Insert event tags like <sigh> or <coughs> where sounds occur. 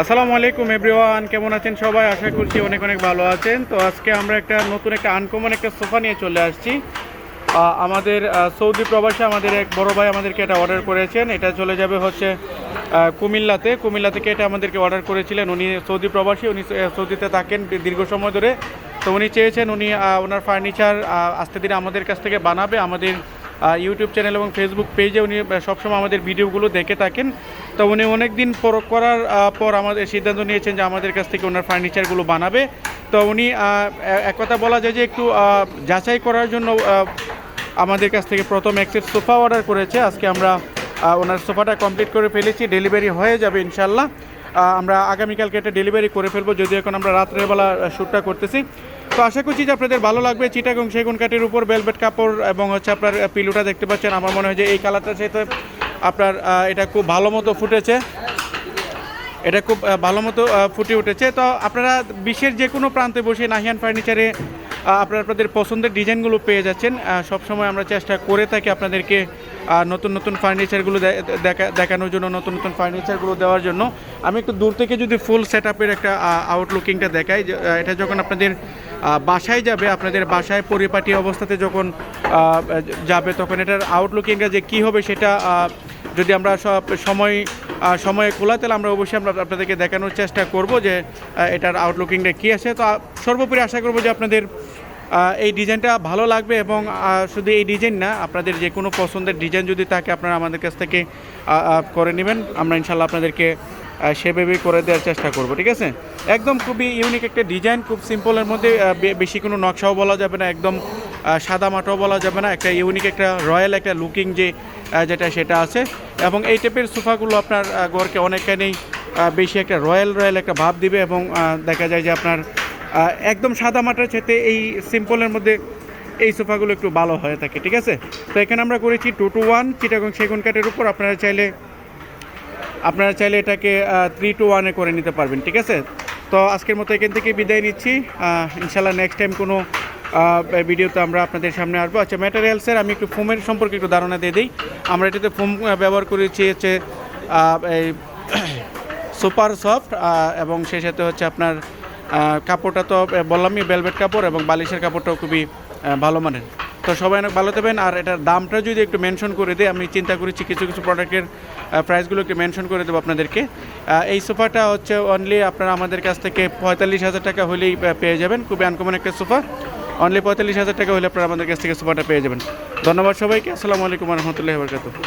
আসসালামু আলাইকুম এভরিওয়ান কেমন আছেন সবাই? আশা করছি অনেক অনেক ভালো আছেন। তো আজকে আমরা একটা নতুন একটা আনকমন একটা সোফা নিয়ে চলে আসছি। আমাদের সৌদি প্রবাসে আমাদের এক বড় ভাই আমাদেরকে এটা অর্ডার করেছেন। এটা চলে যাবে হচ্ছে কুমিল্লাতে। কুমিল্লা থেকে এটা আমাদেরকে অর্ডার করেছিলেন উনি সৌদি প্রবাসী। উনি সৌদিতে থাকেন দীর্ঘ সময় ধরে। তো উনি চেয়েছেন উনি ওনার ফার্নিচার আস্তে দিনে আমাদের কাছ থেকে বানাবে। আমাদের ইউটিউব চ্যানেল এবং ফেসবুক পেজে উনি সবসময় আমাদের ভিডিওগুলো দেখে থাকেন। তো উনি অনেক দিন পর, করার পর আমাদের সিদ্ধান্ত নিয়েছেন যে আমাদের কাছ থেকে ওনার ফার্নিচারগুলো বানাবে। তো উনি এক কথা বলা যায় যে একটু যাচাই করার জন্য আমাদের কাছ থেকে প্রথম এক্সের সোফা অর্ডার করেছে। আজকে আমরা ওনার সোফাটা কমপ্লিট করে ফেলেছি। ডেলিভারি হয়ে যাবে ইনশাল্লাহ আমরা আগামীকালকে এটা ডেলিভারি করে ফেলব। যদি এখন আমরা রাত্রেবেলা শ্যুটটা করতেছি। তো আশা করছি যে আপনাদের ভালো লাগবে। চিটাগং সেগুন কাঠের উপর বেলভেট কাপড় এবং হচ্ছে আপনার পিলুটা দেখতে পাচ্ছেন। আমার মনে হয় যে এই কালারটার সাথে আপনার এটা খুব ভালো মতো ফুটেছে। এটা খুব ভালো মতো ফুটে উঠেছে। তো আপনারা বিশ্বের যে কোনো প্রান্তে বসে নাহিয়ান ফার্নিচারে আপনারা আপনাদের পছন্দের ডিজাইনগুলো পেয়ে যাচ্ছেন। সবসময় আমরা চেষ্টা করে থাকি আপনাদেরকে নতুন নতুন ফার্নিচারগুলো দেখা দেখানোর জন্য, নতুন নতুন ফার্নিচারগুলো দেওয়ার জন্য। আমি একটু দূর থেকে যদি ফুল সেট একটা আউটলুকিংটা দেখাই এটা যখন আপনাদের বাসায় যাবে, আপনাদের বাসায় পরিপাটি অবস্থাতে যখন যাবে, তখন এটার আউটলুকিংটা যে কী হবে সেটা যদি আমরা সব সময় সময়ে খোলা তাহলে আমরা অবশ্যই আমরা আপনাদেরকে দেখানোর চেষ্টা করব যে এটার আউটলুকিংটা কী আছে। তো সর্বোপরি আশা করব যে আপনাদের এই ডিজাইনটা ভালো লাগবে এবং শুধু এই ডিজাইন না আপনাদের যে কোনো পছন্দের ডিজাইন যদি থাকে আপনারা আমাদের কাছ থেকে করে নেবেন। আমরা ইনশাল্লাহ আপনাদেরকে আহ, সেভাবে করে দেওয়ার চেষ্টা করব ঠিক আছে? একদম খুবই ইউনিক একটা ডিজাইন খুব সিম্পলের মধ্যে বেশি কোনো নকশাও বলা যাবে না একদম সাদা মাটাও বলা যাবে না, একটা ইউনিক একটা রয়্যাল একটা লুকিং যে যেটা সেটা আছে। এবং এই টাইপের সোফাগুলো আপনার ঘরকে অনেকখানি বেশি একটা রয়্যাল রয়্যাল একটা ভাব দিবে এবং দেখা যায় যে আপনার একদম সাদা মাটার সাথে এই সিম্পলের মধ্যে এই সোফাগুলো একটু ভালো হয়ে থাকে, ঠিক আছে? তো এখানে আমরা করেছি টু টু ওয়ান চিটাগং সেগুন কাঠের উপর। আপনারা চাইলে আপনারা চাইলে এটাকে থ্রি টু ওয়ানে করে নিতে পারবেন, ঠিক আছে? তো আজকের মতো এখান থেকে বিদায় নিচ্ছি। ইনশাল্লাহ নেক্সট টাইম কোনো ভিডিওতে আমরা আপনাদের সামনে আসব। আচ্ছা ম্যাটেরিয়ালসের আমি একটু ফোমের সম্পর্কে একটু ধারণা দিয়ে দিই। আমরা এটাতে ফোম ব্যবহার করেছি হচ্ছে এই <coughs> সুপার সফট এবং সেই সাথে হচ্ছে আপনার কাপড়টা তো বললামই ভেলভেট কাপড় এবং বালিশের কাপড়টাও খুবই ভালো মানের। তো সবাই অনেক ভালো থাকবেন। আর এটার দামটা যদি একটু মেনশন করে দিই, আমি চিন্তা করেছি কিছু কিছু প্রোডাক্টের প্রাইসগুলো একটু মেনশন করে দেবো আপনাদেরকে। এই সোফাটা হচ্ছে অনলি আপনারা আমাদের কাছ থেকে পঁয়তাল্লিশ হাজার টাকা হলেই পেয়ে যাবেন। খুবই আনকমন একটা সোফা। অনলি পঁয়তাল্লিশ হাজার টাকা হলে আপনারা আমাদের কাছ থেকে সোফাটা পেয়ে যাবেন। ধন্যবাদ সবাইকে। আসসালামু আলাইকুম রহমতুল্লাহ বরকাত